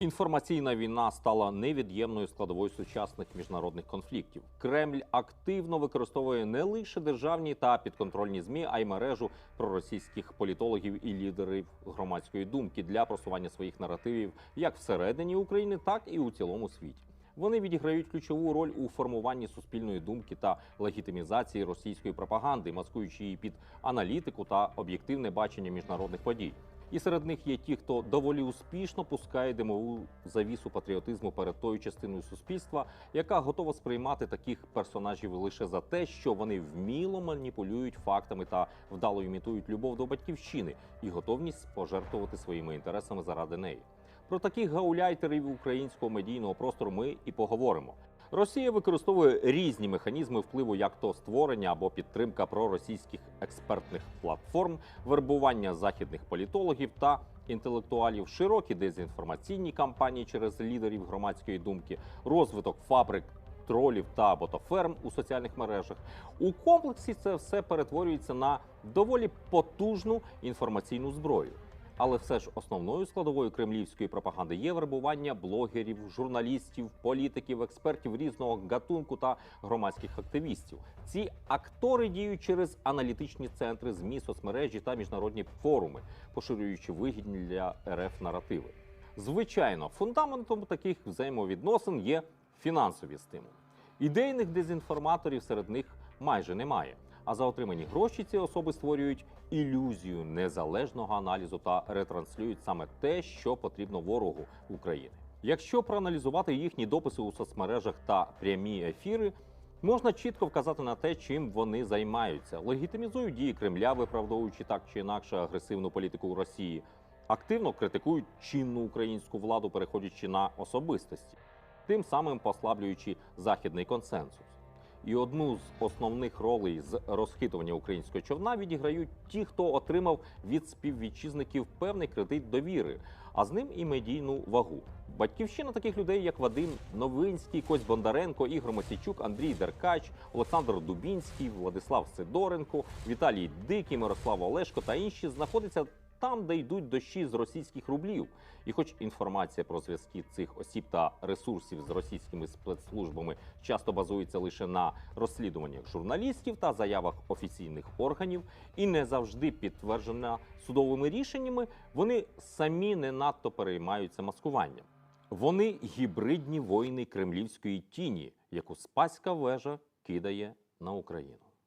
Інформаційна війна стала невід'ємною складовою сучасних міжнародних конфліктів. Кремль активно використовує не лише державні та підконтрольні змі, а й мережу проросійських політологів і лідерів громадської думки для просування своїх наративів як всередині України, так і у цілому світі. Вони відіграють ключову роль у формуванні суспільної думки та легітимізації російської пропаганди, маскуючи її під аналітику та об'єктивне бачення міжнародних подій. І серед них є ті, хто доволі успішно пускає димову завісу патріотизму перед тою частиною суспільства, яка готова сприймати таких персонажів лише за те, що вони вміло маніпулюють фактами та вдало імітують любов до батьківщини і готовність пожертвувати своїми інтересами заради неї. Про таких гауляйтерів українського медійного простору ми і поговоримо. Росія використовує різні механізми впливу, як то створення або підтримка проросійських експертних платформ, вербування західних політологів та інтелектуалів, широкі дезінформаційні кампанії через лідерів громадської думки, розвиток фабрик. Тролів та ботоферм у соціальних мережах у комплексі це все перетворюється на доволі потужну інформаційну зброю. Але все ж основною складовою кремлівської пропаганди є вербування блогерів, журналістів, політиків, експертів різного гатунку та громадських активістів. Ці актори діють через аналітичні центри, змі, соцмережі та міжнародні форуми, поширюючи вигідні для РФ наративи. Звичайно, фундаментом таких взаємовідносин є фінансові стимули. Ідейних дезінформаторів серед них майже немає. А за отримані гроші ці особи створюють ілюзію незалежного аналізу та ретранслюють саме те, що потрібно ворогу України. Якщо проаналізувати їхні дописи у соцмережах та прямі ефіри, можна чітко вказати на те, чим вони займаються, легітимізують дії Кремля, виправдовуючи так чи інакше агресивну політику Росії, активно критикують чинну українську владу, переходячи на особистості, тим самим послаблюючи західний консенсус. І одну з основних ролей з розхитування українського човна відіграють ті, хто отримав від співвітчизників певний кредит довіри, а з ним і медійну вагу. Батьківщина таких людей, як Вадим Новинський, Кость Бондаренко, Ігор Мосійчук, Андрій Деркач, Олександр Дубінський, Владислав Сидоренко, Віталій Дикий, Мирослав Олешко та інші знаходяться там, де йдуть дощі з російських рублів. І хоч інформація про зв'язки цих осіб та ресурсів з російськими спецслужбами часто базується лише на розслідуваннях журналістів та заявах офіційних органів, і не завжди підтверджена судовими рішеннями, вони самі не надто переймаються маскуванням. Вони гібридні воїни кремлівської тіні, яку спаська вежа кидає на Україну.